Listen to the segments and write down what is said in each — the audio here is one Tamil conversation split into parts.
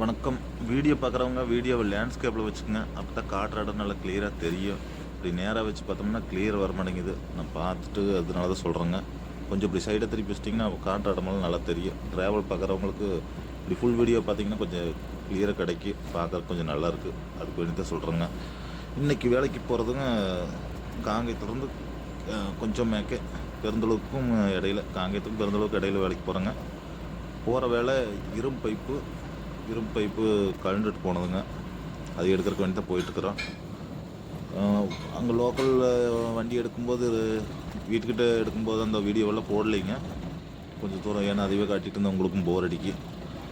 வணக்கம். வீடியோ பார்க்குறவங்க வீடியோவை லேண்ட்ஸ்கேப்பில் வச்சுக்கோங்க. அப்போ தான் காட்டுற இடம் நல்லா கிளியராக தெரியும். இப்படி நேராக வச்சு பார்த்தோம்னா கிளியர் வர மாட்டேங்குது. நான் பார்த்துட்டு அதனால தான் சொல்கிறேங்க கொஞ்சம் இப்படி சைடை திருப்பி வச்சிட்டிங்கன்னா காட்டுற இடமெல்லாம் நல்லா தெரியும். ட்ராவல் பார்க்குறவங்களுக்கு இப்படி ஃபுல் வீடியோ பார்த்தீங்கன்னா கொஞ்சம் கிளியராக கிடைக்கும் பார்க்குறதுக்கு கொஞ்சம் நல்லாயிருக்கு அதுக்கு வேண்டி தான் சொல்கிறேங்க இன்றைக்கி வேலைக்கு போகிறதுங்க காங்கேயத்துலேருந்து கொஞ்சம் மேக்கே பெருந்தளவுக்கும் இடையில காங்கேயத்துக்கும் பெருந்தளவுக்கு இடையில வேலைக்கு போகிறேங்க போகிற வேலை இரும்பு பைப்பு இரும்பு பைப்பு கழண்டுட்டு போனதுங்க. அது எடுக்கிறக்கு வேண்டி தான் போயிட்டுருக்குறோம் அங்கே லோக்கலில் வண்டி எடுக்கும்போது வீட்டுக்கிட்ட எடுக்கும்போது அந்த வீடியோவெல்லாம் போடலைங்க. கொஞ்சம் தூரம் ஏன்னா அதுவே காட்டிகிட்டு இருந்தால் உங்களுக்கும் போர் அடிக்கி.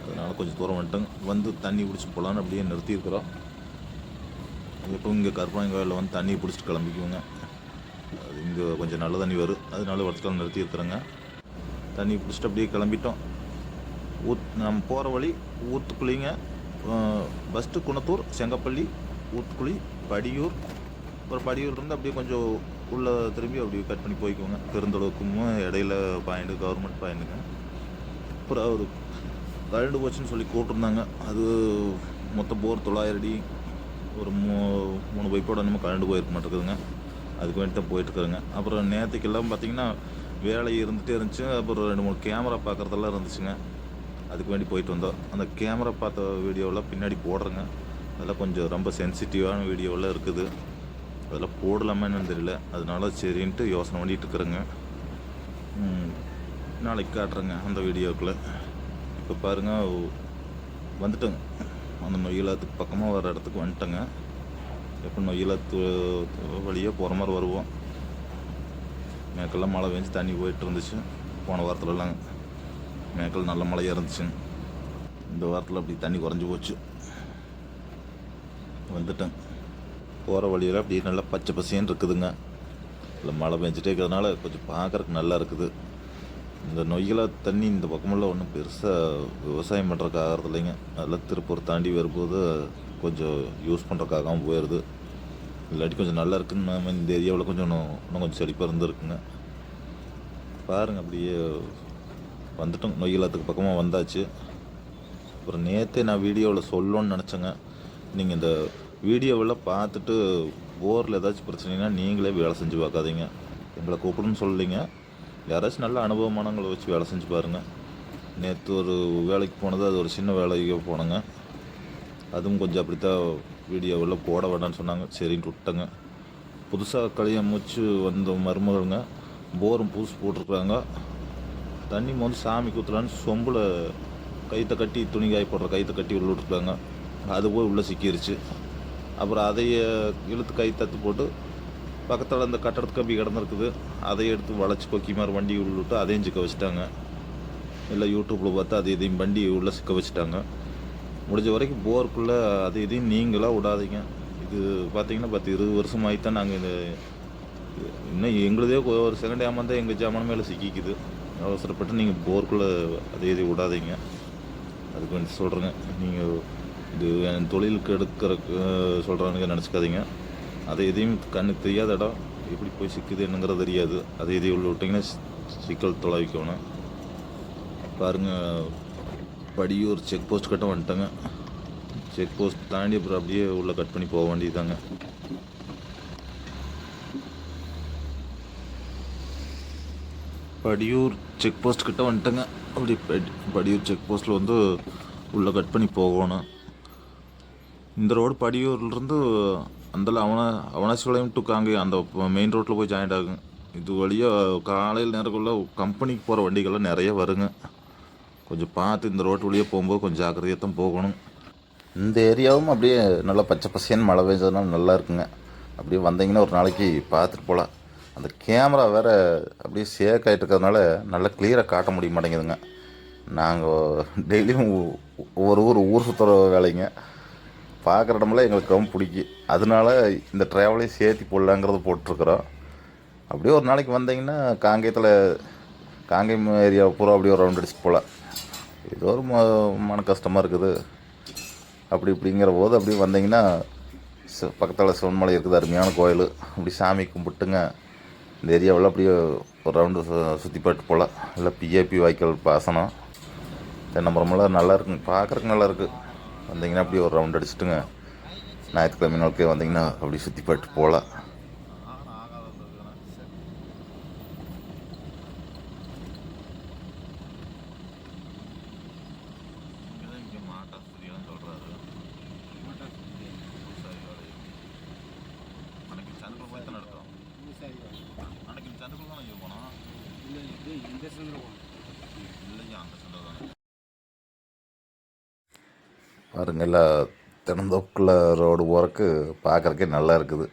அதனால் கொஞ்சம் தூரம் வந்துட்டோங்க வந்து தண்ணி பிடிச்சி போகலான்னு அப்படியே நிறுத்தியிருக்கிறோம். எப்பவும் இங்கே கருப்பாங்க கோயிலில் வந்து தண்ணி பிடிச்சிட்டு கிளம்பிக்குவோங்க. அது இங்கே கொஞ்சம் நல்ல தண்ணி வரும். அதனால இடத்துல நிறுத்தியிருக்கிறோங்க. தண்ணி பிடிச்சிட்டு அப்படியே கிளம்பிட்டோம். ஊத் நம்ம போகிற வழி ஊத்துக்குழிங்க ஃபஸ்ட்டு குணத்தூர் செங்கப்பள்ளி ஊத்துக்குழி படியூர். அப்புறம் படியூர்லேருந்து அப்படியே கொஞ்சம் உள்ளே திரும்பி அப்படியே கட் பண்ணி போய்க்குவோங்க. பெருந்தளவுக்கும் இடையில பாயிண்ட் கவர்மெண்ட் பாயிண்ட்டுங்க அப்புறம் ஒரு கரண்டு போச்சுன்னு சொல்லி கூப்பிட்ருந்தாங்க அது மொத்தம் போர் தொள்ளாயிரம் அடி ஒரு மூ மூணு பைப்போட நம்ம கரண்டு போயிருக்க மாட்டேங்குதுங்க. அதுக்கு வேண்டி தான் போயிட்டுருக்குறேங்க. அப்புறம் நேற்றுக்கெல்லாம் பார்த்தீங்கன்னா வேலை இருந்துகிட்டே இருந்துச்சு. அப்புறம் ரெண்டு மூணு கேமரா பார்க்குறதெல்லாம் இருந்துச்சுங்க. அதுக்கு வேண்டி போயிட்டு வந்தோம். அந்த கேமரா பார்த்த வீடியோவில் பின்னாடி போடுறேங்க. அதெல்லாம் கொஞ்சம் ரொம்ப சென்சிட்டிவான வீடியோவில் இருக்குது. அதெல்லாம் போடலாமா என்னன்னு தெரியல. அதனால சரின்ட்டு யோசனை பண்ணிகிட்டு இருக்கிறேங்க. நாளைக்கு காட்டுறேங்க அந்த வீடியோக்குள்ளே. இப்போ பாருங்கள் வந்துட்டேங்க. அந்த நொய்யலாத்துக்கு பக்கமாக வர இடத்துக்கு வந்துட்டேங்க. எப்போ நொய்யலாத்து வழியாக போகிற மாதிரி வருவோம். மேற்கெல்லாம் மழை பெஞ்சு தண்ணி போயிட்டு இருந்துச்சு. போன வாரத்துலலாங்க. மேக்கல் நல்ல மழையாக இருந்துச்சுங்க இந்த வாரத்தில் அப்படி தண்ணி குறைஞ்சி போச்சு. வந்துட்டேன். போகிற வழியில் அப்படியே நல்லா பச்சை பசேன்னு இருக்குதுங்க. இல்லை மழை பெஞ்சிட்டே இருக்கிறதுனால கொஞ்சம் பார்க்குறக்கு நல்லா இருக்குது. இந்த நொய்யலா தண்ணி இந்த பக்கமெல்லாம் ஒன்றும் பெருசாக விவசாயம் பண்ணுறதுக்கு ஆகிறது இல்லைங்க. அதெல்லாம் திருப்பூர் தாண்டி வரும்போது கொஞ்சம் யூஸ் பண்ணுறதுக்காகவும் போயிடுது இல்லாட்டி கொஞ்சம் நல்லா இருக்குன்னு நம்ம இந்த ஏரியாவில் கொஞ்சம் இன்னும் இன்னும் கொஞ்சம் செழிப்பாக இருந்திருக்குங்க. பாருங்கள் அப்படியே வந்துட்டோம். நொய்யலாத்துக்கு பக்கமாக வந்தாச்சு. அப்புறம் நேற்றே நான் வீடியோவில் சொல்லணும்னு நினச்சேங்க. நீங்கள் இந்த வீடியோவெல்லாம் பார்த்துட்டு போரில் ஏதாச்சும் பிரச்சனைனா நீங்களே வேலை செஞ்சு பார்க்காதீங்க. எங்களை கூப்பிடுன்னு சொல்லலைங்க. யாராச்சும் நல்ல அனுபவமானவங்களை வச்சு வேலை செஞ்சு பாருங்கள் நேற்று ஒரு வேலைக்கு போனது அது ஒரு சின்ன வேலைக்கு போனேங்க. அதுவும் கொஞ்சம் அப்படித்தான் வீடியோவெல்லாம் போட வேண்டாம்னு சொன்னாங்க. சரின்ட்டு விட்டேங்க. புதுசாக கல்யாணம் மூச்சு வந்த மருமகளுங்க. போரும் புதுசு போட்டிருக்குறாங்க. தண்ணி வந்து சாமி குத்துலான்னு சொம்பில் கைத்தை கட்டி துணி காய போடுற கைத்தை கட்டி உள்ள விட்டுருக்காங்க. அது போய் உள்ளே சிக்கிருச்சு. அப்புறம் அதையே இழுத்து கை தத்து போட்டு பக்கத்தில் அந்த கட்டடத்து கம்பி கிடந்திருக்குது. அதை எடுத்து வளைச்சி கொக்கி மாதிரி வண்டி உள்ள விட்டு அதையும் சிக்க வச்சுட்டாங்க. இல்லை யூடியூப்பில் பார்த்து அது இதையும் வண்டி உள்ளே சிக்க வச்சுட்டாங்க. முடிஞ்ச வரைக்கும் போருக்குள்ளே அது இதையும் நீங்களாக விடாதீங்க. இது பார்த்தீங்கன்னா பத்து இருபது வருஷம் தான் நாங்கள் இந்த இன்னும் எங்களுதே ஒரு செகண்ட் ஏமாந்தா எங்கள் ஜாமான் மேலே சிக்கிக்குது. அவசரப்பட்டு நீங்கள் போர்க்குள்ளே அதை இதை விடாதீங்க. அதுக்கு வேண்டி சொல்கிறேங்க நீங்கள் இது என் தொழிலுக்கு எடுக்கிற சொல்கிறானுங்க நினச்சிக்காதீங்க. அதை எதையும் கண்ணுக்கு தெரியாத இடம் எப்படி போய் சிக்குது என்னங்கிறது தெரியாது. அதை எதையும் உள்ள விட்டிங்கன்னா சிக்கல் தொலைவிக்கணும். பாருங்கள் படியூர் செக் போஸ்ட் கட்ட வந்துட்டேங்க. செக் போஸ்ட் தாண்டி அப்புறம் அப்படியே உள்ளே கட் பண்ணி போக வேண்டியதாங்க படியூர் செக் போஸ்ட் கிட்ட வந்துட்டேங்க. அப்படி படியூர் செக் போஸ்ட்டில் வந்து உள்ளே கட் பண்ணி போகணும். இந்த ரோடு படியூர்லேருந்து அந்த அவன அவனாசிபாளையம் டு காங்கே அந்த மெயின் ரோட்டில் போய் ஜாயிண்ட் ஆகுங்க இது வழியாக காலையில் நேரக்குள்ள கம்பெனிக்கு போகிற வண்டிகள்லாம் நிறைய வருங்க. கொஞ்சம் பார்த்து இந்த ரோட்டு வழியாக போகும்போது கொஞ்சம் ஜாக்கிரதையாக தான் போகணும். இந்த ஏரியாவும் அப்படியே நல்லா பச்சை பசேன்னு மழை பெஞ்சதுனால நல்லா இருக்குங்க. அப்படியே வந்தீங்கன்னா ஒரு நாளைக்கு பார்த்துட்டு போகலாம். அந்த கேமரா வேறு அப்படியே சேக் ஆகிட்டு இருக்கிறதுனால நல்லா கிளியராக காட்ட முடிய மாட்டேங்குதுங்க. நாங்கள் டெய்லியும் ஒவ்வொரு ஊர் ஊர் சுற்றுற வேலைங்க. பார்க்குற இடமெல்லாம் எங்களுக்கு ரொம்ப பிடிக்கும். அதனால இந்த ட்ராவலையும் சேர்த்து போடலாங்கிறது போட்டிருக்குறோம். அப்படியே ஒரு நாளைக்கு வந்தீங்கன்னா காங்கேயத்தில் காங்கேயம் ஏரியா பூரா அப்படியே ஒரு ரவுண்ட் அடிச்சுட்டு போகலாம். ஏதோ ஒரு ம- மன கஷ்டமாக இருக்குது. அப்படி இப்படிங்கிற போது அப்படியே வந்தீங்கன்னா ச- பக்கத்தில் சிவன்மலை இருக்குது அருமையான கோயில். அப்படி சாமி கும்பிட்டுங்க. இந்த ஏரியாவில் அப்படியே ஒரு ரவுண்டு சுற்றி பாட்டு போகலாம் இல்லை பிஏபி வாய்க்கால் பாசனம். தென்னம்பரமெல்லாம் நல்லா இருக்குங்க. பார்க்குறக்கு நல்லா இருக்குது வந்தீங்கன்னா அப்படியே ஒரு ரவுண்ட் அடிச்சுட்டுங்க. ஞாயிற்றுக்கிழமை நாளுக்கே வந்தீங்கன்னா அப்படியே சுற்றி பாட்டு போகலாம் பாருங்கள் எல்லா தினந்தோப்புக்குள்ள ரோடு போகிறக்கு பார்க்குறக்கே நல்லா இருக்குது.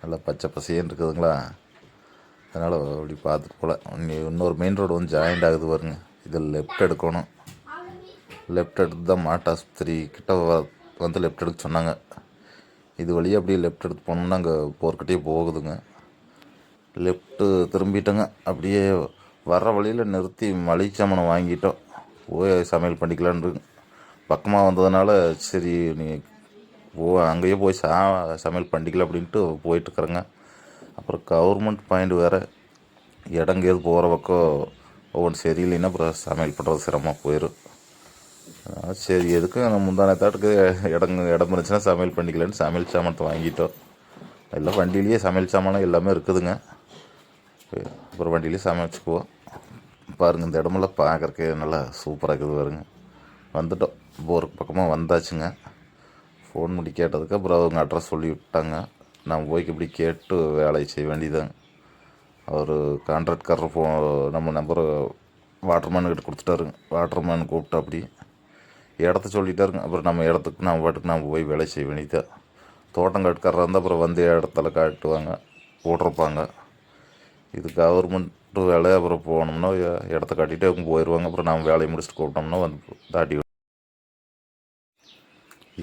நல்லா பச்சை பசேன்னு இருக்குதுங்களா? அதனால் அப்படி பார்த்துட்டு போகல இங்கே இன்னொரு மெயின் ரோடு வந்து ஜாயிண்ட் ஆகுது பாருங்க. இதில் லெஃப்ட் எடுக்கணும். லெஃப்ட் எடுத்து தான் மாட்டாஸ்பத்திரி கிட்ட வந்து லெஃப்ட் எடுக்க சொன்னாங்க. இது வழியாக அப்படியே லெஃப்ட் எடுத்து போனோம்னா அங்கே போர்க்கிட்டே போகுதுங்க. லெஃப்ட்டு திரும்பிட்டோங்க. அப்படியே வர்ற வழியில் நிறுத்தி மளிகை சாமானை வாங்கிட்டோம். போய் சமையல் பண்ணிக்கலான்னு பக்கமாக வந்ததுனால சரி நீ போ அங்கேயே போய் சா சமையல் பண்ணிக்கலாம் அப்படின்ட்டு போயிட்டுருக்குறேங்க அப்புறம் கவர்மெண்ட் பாயிண்ட் வேறு. இடங்கேது போகிற பக்கம் ஒவ்வொன்று சரியில்லைன்னா அப்புறம் சமையல் பண்ணுறது சிரமமாக போயிடும் சரி எதுக்கு நம்ம முந்தான தாட்டுக்கு இடம் இடம் இருந்துச்சுன்னா சமையல் பண்ணிக்கலான்னு சமையல் சாமானத்தை வாங்கிட்டோம். எல்லாம் வண்டியிலேயே சமையல் சாமானம் எல்லாமே இருக்குதுங்க. அப்புறம் வண்டியிலே சமைச்சிக்குவோம் பாருங்கள் இந்த இடமெல்லாம் பார்க்குறக்கே நல்லா சூப்பராக இருக்குது பாருங்க. வந்துட்டோம். போர் பக்கமாக வந்தாச்சுங்க. ஃபோன் பண்ணி கேட்டதுக்கு அப்புறம் அவங்க அட்ரஸ் சொல்லி விட்டாங்க. நான் போய்க்கு இப்படி கேட்டு வேலையை செய்ய வேண்டியதாங்க அவர் கான்ட்ராக்ட்காரர் ஃபோ நம்ம நம்பரை வாட்டர்மேனுக்கிட்ட கொடுத்துட்டாருங்க. வாட்டர்மேன் கூப்பிட்டா அப்படி. இடத்த சொல்லிட்டாருங்க. அப்புறம் நம்ம இடத்துக்கு நம்ம பாட்டுக்கு நம்ம போய் வேலை செய்ய வேண்டியதான் தோட்டம் காட்டுக்காரராக இருந்தால் அப்புறம் வந்து இடத்துல காட்டுவாங்க. போட்டிருப்பாங்க. இது கவர்மெண்ட் வேலை அப்புறம் போனோம்னா இடத்த காட்டிட்டு அவங்க போயிடுவாங்க அப்புறம் நம்ம வேலையை முடிச்சுட்டு கூப்பிட்டோம்னா வந்து தாட்டி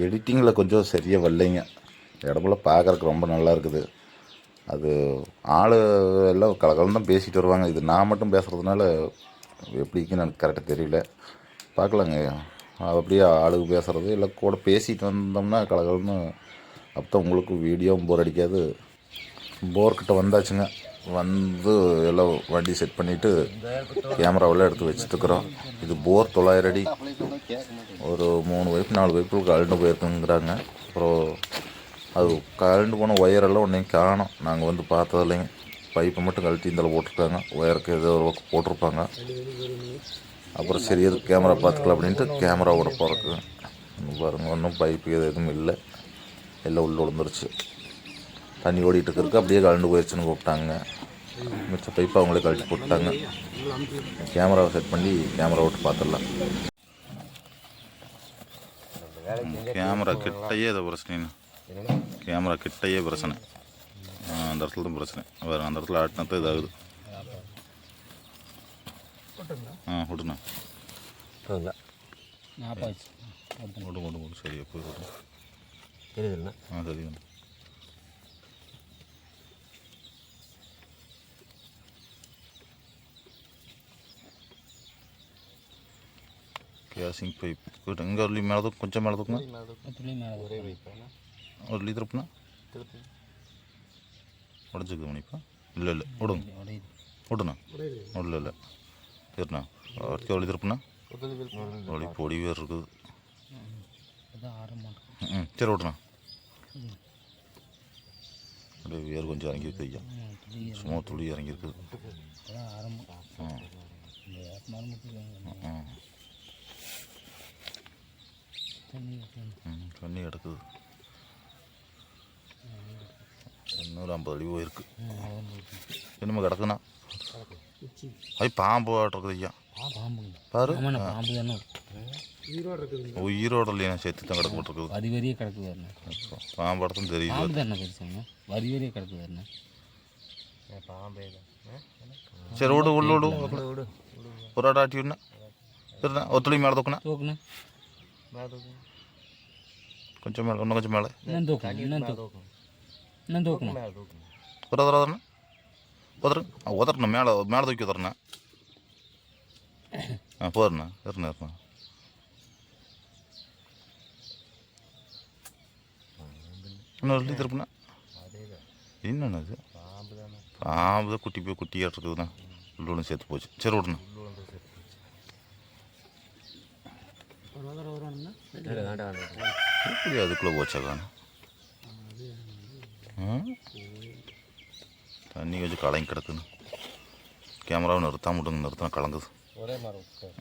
எடிட்டிங்கில் கொஞ்சம் சரியாக வரலைங்க. இடமெல்லாம் பார்க்குறக்கு ரொம்ப நல்லா இருக்குது. அது ஆள் எல்லாம் கலகலம் தான் பேசிட்டு வருவாங்க. இது நான் மட்டும் பேசுகிறதுனால எப்படிக்குன்னு எனக்கு கரெக்டாக தெரியல. பார்க்கலாங்க. அப்படியே ஆளுக்கு பேசுகிறது இல்லை கூட பேசிட்டு வந்தோம்னா கலகலன்னு அப்போ தான் உங்களுக்கு வீடியோவும் போர் அடிக்காது. போர்கிட்ட வந்தாச்சுங்க. வந்து எல்லாம் வண்டி செட் பண்ணிவிட்டு கேமராவெல்லாம் எடுத்து வச்சுட்டுருக்குறோம். இது போர் தொள்ளாயிரம் அடி. ஒரு மூணு வைப்பு நாலு வைப்பு கழண்டு போயிருக்குங்கிறாங்க. அப்புறம் அது கழண்டு போன ஒயரெல்லாம் ஒன்றையும் காணும். நாங்கள் வந்து பார்த்தது பைப்பை மட்டும் கழட்டி இந்த போட்டிருக்காங்க ஒயருக்கு ஏதோ ஒரு பக்கம் போட்டிருப்பாங்க. அப்புறம் சரி எது கேமரா பார்த்துக்கலாம் அப்படின்ட்டு கேமராவோட போகிறக்கு பாருங்க ஒன்றும் பைப்பு எது எதுவும் இல்லை. எல்லாம் உள்ள விழுந்துருச்சு. தண்ணி ஓடிட்டு இருக்கிறதுக்கு அப்படியே கலண்டு போயிடுச்சுன்னு கூப்பிட்டாங்க. மிச்ச பைப்பை அவங்களே கழட்டி போட்டாங்க கேமராவை செட் பண்ணி கேமரா விட்டு பார்த்துடலாம். கேமரா கிட்டையே இதை பிரச்சனை. கேமரா கிட்டையே பிரச்சனை. ஆ, அந்த இடத்துல தான் பிரச்சனை. வேறு அந்த இடத்துல ஆட்டினா தான் இதாகுது. ஆ விடுண்ணா. நாப்பாச்சு விடு விடு விடு. சரி போய் விடு ஆ சரிங்க கேசிங் பைப் இங்கே ஒரு மேலே தூக்கு கொஞ்சம் மேலே தூக்குங்க துளி மேலே ஒரே வைப்பேன் ஒரு லீ திருப்புனா உடஞ்சிக்குது மணிப்பா இல்லை இல்லை விடுங்க விடுண்ணா இல்லை இல்லை சரிண்ணா அடுத்த வழி திருப்புனா வழி பொடி வேறு இருக்குது ம் சரி விடுண்ணா அப்படியே வேறு கொஞ்சம் இறங்கியிருக்கு ஐயா சும்மா துளி இறங்கியிருக்குது ஆ ஆ தண்ணி கிடக்குது. இன்னொரு ஐம்பது அடி போயிருக்கு. என்னமோ கிடக்குண்ணா ஐய் பாம்பு இருக்குது ஐயா. பாரு. உயிரோட இல்லையா? செத்து தான் கிடக்கு போட்டிருக்குது. வரி வரியே கிடக்கு வரணும் பாம்பு இடத்துல தெரியுது. பாம்பு தானே பெருசாங்க வரி வரியே கிடக்கு வரணும் பாம்பே சரி விடு உள்ள விடு விடு ஒரு ஆட ஆட்டி விடுண்ணா. சரிண்ணா ஒத்துழி மேலே தூக்குண்ணா. தூக்குண்ணா. கொஞ்சம் மேலே இன்னும் கொஞ்சம் மேலே இன்னும் தூக்கணும் இன்னும் தூக்கணும் இன்னும் தூக்கணும் ஒரு உதறண்ணா உதறு ஆ உதறணும் மேலே மேலே தூக்கி உதறண்ணா ஆ போதுண்ணா இருண்ணா இருண்ணா இன்னும் ஒரு திருப்புண்ணா என்னண்ணா இது பாம்பு தான் குட்டி போய் குட்டியாக இருக்குதுண்ணா உள்ளூரும் சேர்த்து போச்சு சரி விடுண்ணா அதுக்குள்ளே போச்சா காணும்? தண்ணி கொஞ்சம் கலங்கி கிடக்குன்னு கேமராவை நிறுத்தாம விட்டுங்க நிறுத்தினா கலங்குது.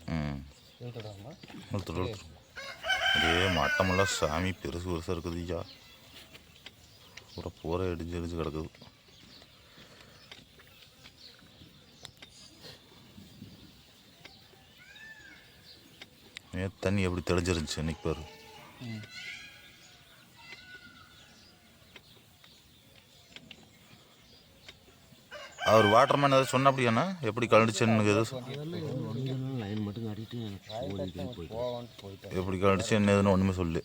ம். அதே மட்டமெல்லாம் சாமி பெருசு பெருசாக இருக்குது ஐயா. பூரா பூரா இடிஞ்சு இடிஞ்சு கிடக்குது. நேத்து தண்ணி எப்படி தெளிஞ்சிருந்துச்சு இன்னைக்கு பாரு. அவர் வாட்டர்மேன் ஏதாவது சொன்ன அப்படியாண்ணா எப்படி கலந்துச்சுன்னு எது லைன் மட்டும் காட்டிட்டு ஓடிட்டு போயிட்டு போவான்ட்டு போயிட்டேன் எப்படி கலந்துச்சு என்ன ஏதுன்னு ஒன்றுமே சொல்லு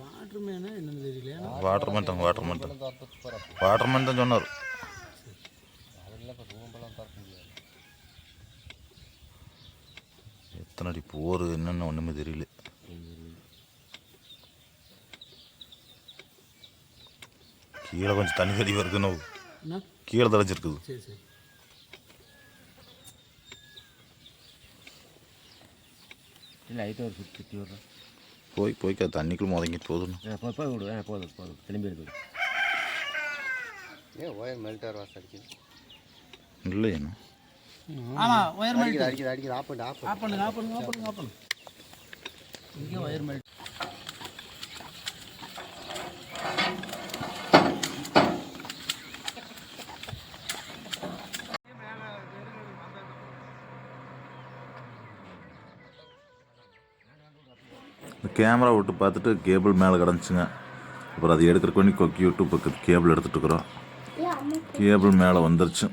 வாட்டர் மேனா வாட்டர்மேன் தான். வாட்டர்மேன் தான் போகிறப்ப வாட்டர்மேன் தான் சொன்னார். எத்தனை அடி போர் என்னன்னு ஒன்றுமே தெரியல. கீழே கொஞ்சம் தண்ணி தெளிவு இருக்குன்னு என்ன? கீழே சரி லைட்டாக ஒரு சுற்றி சுற்றி விட்றேன் போய் போய் க- தண்ணிக்குள்ள முதங்கிட்டு போதுன்னு. போய் போய் விடு. போதும் போதும். திரும்பி ஏன் ஒயர் மெல்ட்டார் வாசம் அடிக்குது. இல்லையண்ணா ஆமா ஒயர் மெல்ட் அடிக்குது அடிக்குது. ஆஃப் பண்ணு ஆஃப் பண்ணுங்க ஆஃப் பண்ணுங்க ஆஃப் பண்ணுங்க ஆஃப் பண்ணுங்க இங்கே ஒயர் மெல்ட் கேமரா விட்டு பார்த்துட்டு கேபிள் மேலே கிடந்துச்சுங்க. அப்புறம் அதை எடுக்கிறக்கு வேண்டி கொக்கி விட்டு பக்கத்து கேபிள் எடுத்துகிட்டு இருக்கிறோம். கேபிள் மேலே வந்துருச்சு.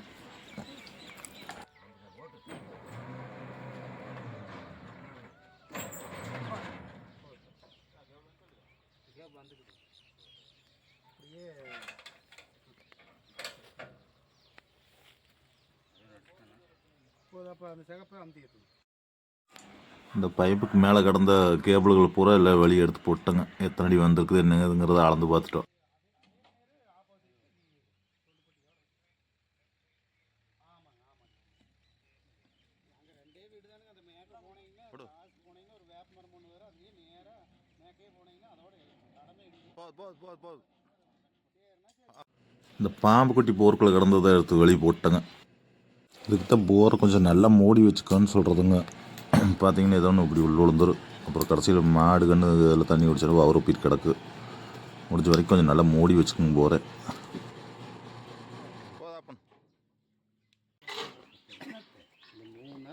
இந்த பைப்புக்கு மேலே கிடந்த கேபிள்கள் பூரா எல்லாம் வெளியே எடுத்து போட்டுங்க எத்தனை அடி வந்திருக்குது என்னங்கிறத அளந்து பார்த்துட்டோம். இந்த பாம்பு குட்டி போர்க்குள்ள கிடந்ததை எடுத்து வெளியே போட்டேங்க இதுக்கு தான் போரை கொஞ்சம் நல்லா மூடி வச்சுக்கோன்னு சொல்கிறதுங்க பார்த்தீங்கன்னா ஏதோ ஒன்று இப்படி உள்ள விழுந்துரும். அப்புறம் கடைசியில் மாடு கன்று இதில் தண்ணி குடிச்சாலும் அவர் ஒப்பிட்டு கிடக்கு. முடிஞ்ச வரைக்கும் கொஞ்சம் நல்லா மூடி வச்சுக்கோங்க போரை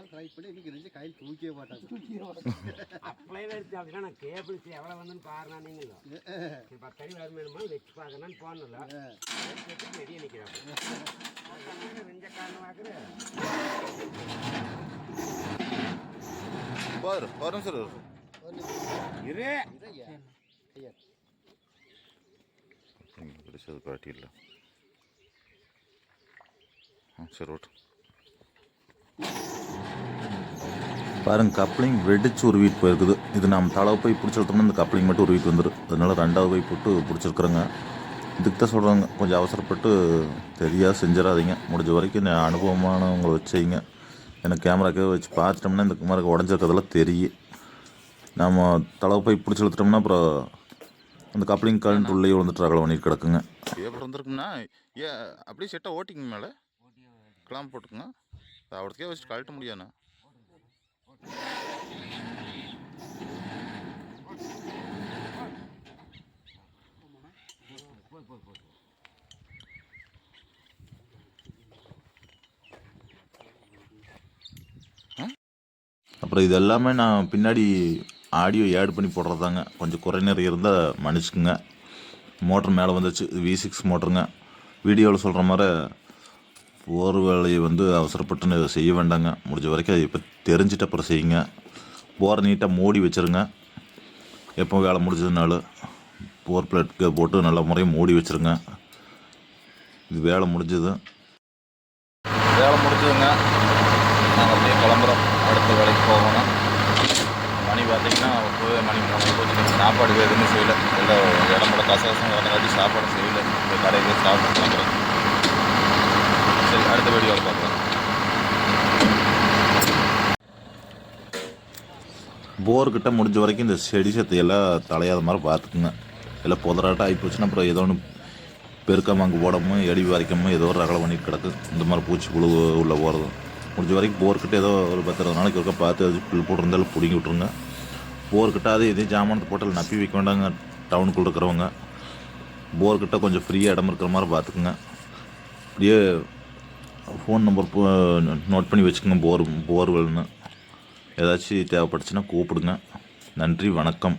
நாள் ட்ரை பண்ணி இன்னைக்கு இருந்துச்சு கையில் தூக்கவே மாட்டாங்க அப்ளை வச்சு அப்படின்னா கேபிள்ஸ் எவ்வளோ வந்துன்னு பாருனா நீங்களும். பத்து அடி வருமானமா வச்சு பார்க்கணும்னு போனல வெளியே நிற்கிறாங்க நெஞ்ச காரணம் பார்க்குறேன் பாரு பாருங்க சார் இரு. கிடைச்சது காட்டிடல ஆ சரி ஓட்டு. பாருங்க கப்ளிங் வெடிச்சு உருவிட்டு போயிருக்குது. இது நம்ம தளவு போய் பிடிச்சிருத்தோம்னா இந்த கப்ளிங் மட்டும் உருவிட்டு வந்துடும் அதனால ரெண்டாவது போய் போட்டு பிடிச்சிருக்குறேங்க. இதுக்கு தான் சொல்கிறாங்க கொஞ்சம் அவசரப்பட்டு தெரியாது செஞ்சிடாதீங்க. முடிஞ்ச வரைக்கும் நான் அனுபவமானவங்களை வச்சிங்க எனக்கு கேமராக்கே வச்சு பார்த்துட்டோம்னா இந்த மாதிரி உடஞ்சிருக்கிறதெல்லாம் தெரியும். நம்ம தளவு போய் பிடிச்சி இழுத்துட்டோம்னா அப்புறம் அந்த கப்ளிங் கரண்ட் உள்ளே விழுந்துட்டு ரகலை பண்ணிட்டு கிடக்குங்க. எப்படி இருந்திருக்குன்னா ஏ அப்படியே செட்டாக ஓட்டிங்க மேலே. கிளாம் போட்டுக்குங்க. அவடத்துக்கே வச்சு கழட்ட முடியாண்ணா அப்புறம் இது எல்லாமே நான் பின்னாடி ஆடியோ ஆட் பண்ணி போடுறதாங்க. கொஞ்சம் குறை இருந்தால் மன்னிச்சுக்குங்க. மோட்டர் மேலே வந்துச்சு. இது வி சிக்ஸ் மோட்டருங்க வீடியோவில் சொல்கிற மாதிரி போர் வேலையை வந்து அவசரப்பட்டு செய்ய வேண்டாங்க. முடிஞ்ச வரைக்கும் அதை இப்போ தெரிஞ்சுட்டு அப்புறம் செய்யுங்க. போரை நீட்டாக மூடி வச்சுருங்க. எப்போ வேலை முடிஞ்சதுனாலும் போர் பிளேட்க்கு போட்டு நல்ல முறையாக மூடி வச்சுருங்க. இது வேலை முடிஞ்சது. வேலை முடிஞ்சதுங்க. நாங்கள் அப்படியே கிளம்புறோம். அடுத்த வேலைக்கு போகணும். மணி பார்த்தீங்கன்னா போய் மணி மூணு போச்சு. சாப்பாடு எதுவுமே செய்யலை. இல்லை இடம்போட கூட கசகசம் வரங்காட்டி சாப்பாடு செய்யலை. இந்த கடையில் சாப்பிட்டு கிளம்புறோம். சரி அடுத்த வீடியோவில் பார்க்கலாம். போர்கிட்ட முடிஞ்ச வரைக்கும் இந்த செடி சத்தையெல்லாம் தலையாத மாதிரி பார்த்துக்குங்க. எல்லாம் புதராட்டம் ஆகி போச்சுன்னா அப்புறம் ஏதோ ஒன்று பெருக்காமல் அங்கே போடாமல் எடி வரைக்கமோ ஏதோ ஒரு ரகலை பண்ணிட்டு கிடக்கு. இந்த மாதிரி பூச்சி புழு உள்ளே போகிறதும் முடிஞ்ச வரைக்கும் போர்கிட்ட ஏதோ ஒரு பத்து இருபது நாளைக்கு ஒருக்கா பார்த்து அது புல் போட்டிருந்தாலும் பிடுங்கி விட்ருங்க போர்கிட்ட அது எதையும் ஜாமானத்தை போட்டால் நப்பி வைக்க வேண்டாங்க. டவுனுக்குள்ளே இருக்கிறவங்க. போர்கிட்ட கொஞ்சம் ஃப்ரீயாக இடம் இருக்கிற மாதிரி பார்த்துக்குங்க. அப்படியே ஃபோன் நம்பர் நோட் பண்ணி வச்சுக்கோங்க போர் போர்வெல்னு ஏதாச்சும் தேவைப்பட்டுச்சுன்னா கூப்பிடுங்க. நன்றி வணக்கம்.